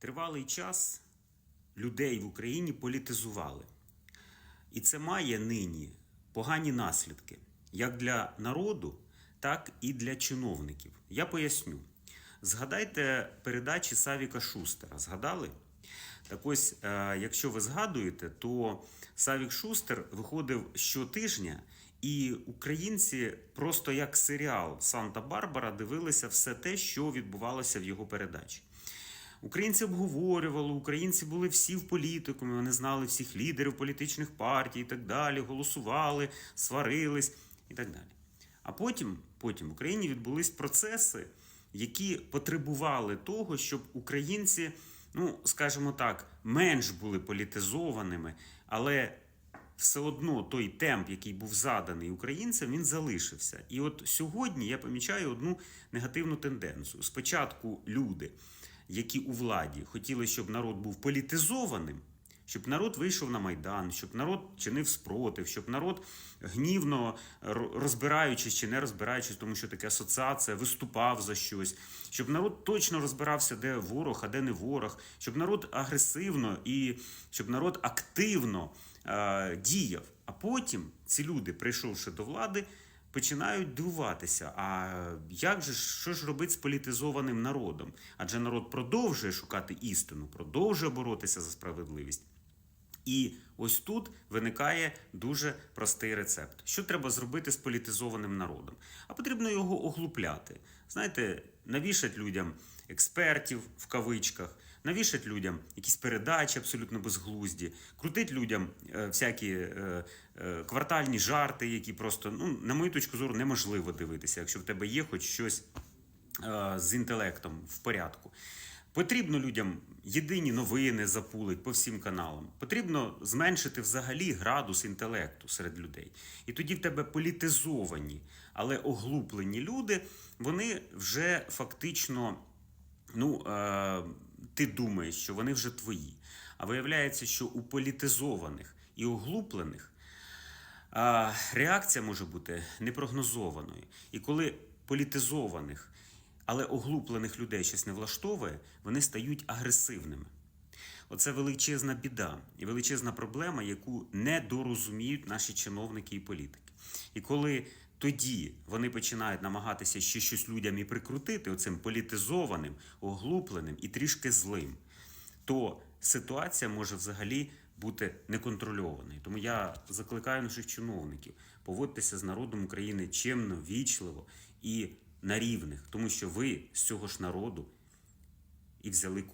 Тривалий час людей в Україні політизували. І це має нині погані наслідки як для народу, так і для чиновників. Я поясню. Згадайте передачі Савіка Шустера. Згадали? Так ось, е, якщо ви згадуєте, то Савік Шустер виходив щотижня, і українці просто як серіал Санта-Барбара дивилися все те, що відбувалося в його передачі. Українці обговорювали, українці були всі в політикумі, вони знали всіх лідерів політичних партій і так далі, голосували, сварились і так далі. А потім, потім в Україні відбулись процеси, які потребували того, щоб українці, ну скажімо так, менш були політизованими, але все одно той темп, який був заданий українцям, він залишився. І от сьогодні я помічаю одну негативну тенденцію. Спочатку люди, які у владі хотіли, щоб народ був політизованим, щоб народ вийшов на майдан, щоб народ чинив спротив, щоб народ гнівно розбираючись чи не розбираючись, тому що таке асоціація виступав за щось, щоб народ точно розбирався, де ворог, а де не ворог, щоб народ агресивно і щоб народ активно е, діяв. А потім ці люди, прийшовши до влади, починають дивуватися. А як же що ж робити з політизованим народом? Адже народ продовжує шукати істину, продовжує боротися за справедливість. І ось тут виникає дуже простий рецепт. Що треба зробити з політизованим народом? А потрібно його оглупляти. Знаєте, навішать людям експертів в кавичках, навішать людям якісь передачі абсолютно безглузді, крутить людям е, всякі е, е, квартальні жарти, які просто, ну, на мою точку зору, неможливо дивитися, якщо в тебе є хоч щось з інтелектом в порядку. Потрібно людям єдині новини запулить по всім каналам. Потрібно зменшити взагалі градус інтелекту серед людей. І тоді в тебе політизовані, але оглуплені люди, вони вже фактично, ну, е, ти думаєш, що вони вже твої. А виявляється, що у політизованих і оглуплених а, реакція може бути непрогнозованою. І коли політизованих, але оглуплених людей щось не влаштовує, вони стають агресивними. Оце величезна біда і величезна проблема, яку не дорозуміють наші чиновники і політики. І коли тоді вони починають намагатися ще щось людям і прикрутити оцим політизованим, оглупленим і трішки злим, то ситуація може взагалі бути неконтрольованою. Тому я закликаю наших чиновників поводьтеся з народом України чемно, вічливо і на рівних, тому що ви з цього ж народу і взяли